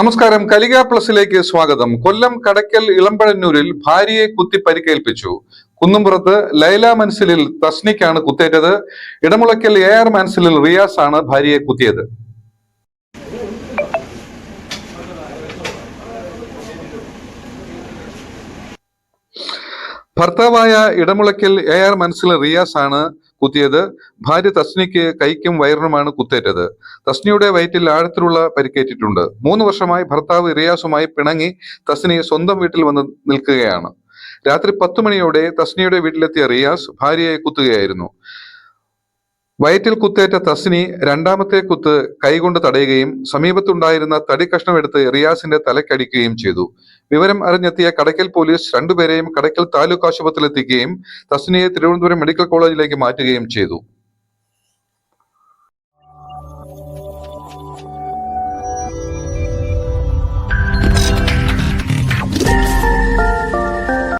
നമസ്കാരം. കലിക പ്ലസിലേക്ക് സ്വാഗതം. കൊല്ലം കടക്കൽ ഇളമ്പഴന്നൂരിൽ ഭാര്യയെ കുത്തി പരിക്കേൽപ്പിച്ചു. കുന്നുംപുറത്ത് ലൈല മൻസിലിൽ തസ്നിക്കാണ് കുത്തേറ്റത്. ഇടമുളയ്ക്കൽ എ ആർ മൻസിലിൽ റിയാസ് ആണ് ഭാര്യയെ കുത്തിയത്. ഭർത്താവായ ഇടമുളയ്ക്കൽ എ ആർ മനസ്സിൽ റിയാസ് ആണ് കുത്തിയത്. ഭാര്യ തസ്നിക്ക് കൈക്കും വയറിനുമാണ് കുത്തേറ്റത്. തസ്നിയുടെ വയറ്റിൽ ആഴത്തിലുള്ള പരിക്കേറ്റിട്ടുണ്ട്. മൂന്ന് വർഷമായി ഭർത്താവ് റിയാസുമായി പിണങ്ങി തസ്നി സ്വന്തം വീട്ടിൽ വന്ന് നിൽക്കുകയാണ്. രാത്രി പത്ത് മണിയോടെ തസ്നിയുടെ വീട്ടിലെത്തിയ റിയാസ് ഭാര്യയെ കുത്തുകയായിരുന്നു. വയറ്റിൽ കുത്തേറ്റ തസ്നി രണ്ടാമത്തെ കുത്ത് കൈകൊണ്ട് തടയുകയും സമീപത്തുണ്ടായിരുന്ന തടി കഷ്ണം എടുത്ത് റിയാസിന്റെ തലക്കടിക്കുകയും ചെയ്തു. വിവരം അറിഞ്ഞെത്തിയ കടക്കൽ പോലീസ് രണ്ടുപേരെയും കടക്കൽ താലൂക്ക് ആശുപത്രിയിൽ എത്തിക്കുകയും തസ്നിയെ തിരുവനന്തപുരം മെഡിക്കൽ കോളേജിലേക്ക് മാറ്റുകയും ചെയ്തു.